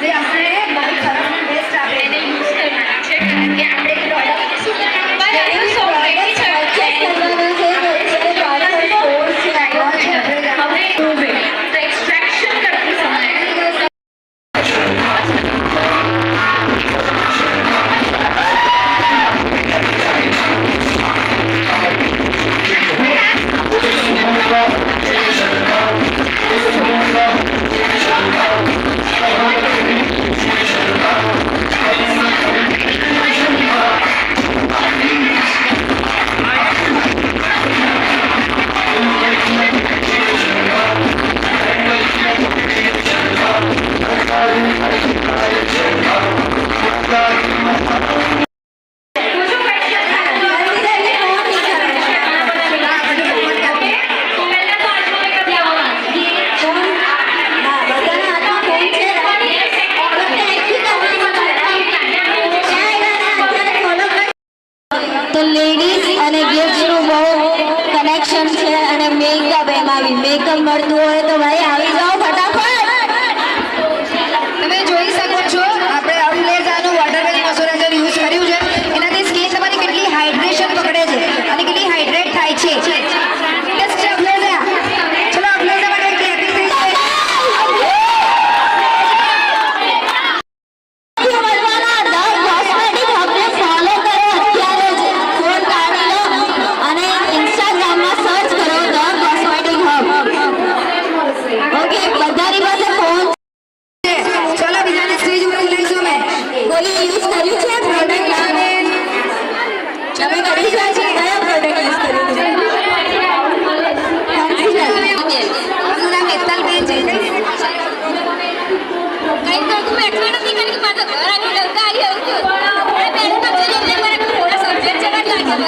They é are આવી. બે મળતું હોય તો ભાઈ આવી જાઓ.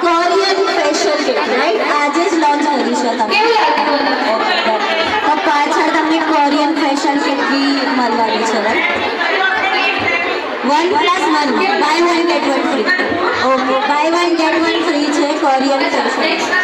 કોરિયન ફેશિયલ કિટ રાઈટ આજે જ લોન્ચ કરી છે તમે તો પાછળ તમને કોરિયન ફેશન કિટ બી મળવાની છે right one plus one buy one get one free okay buy one get one free છે કોરિયન ફેશિયલ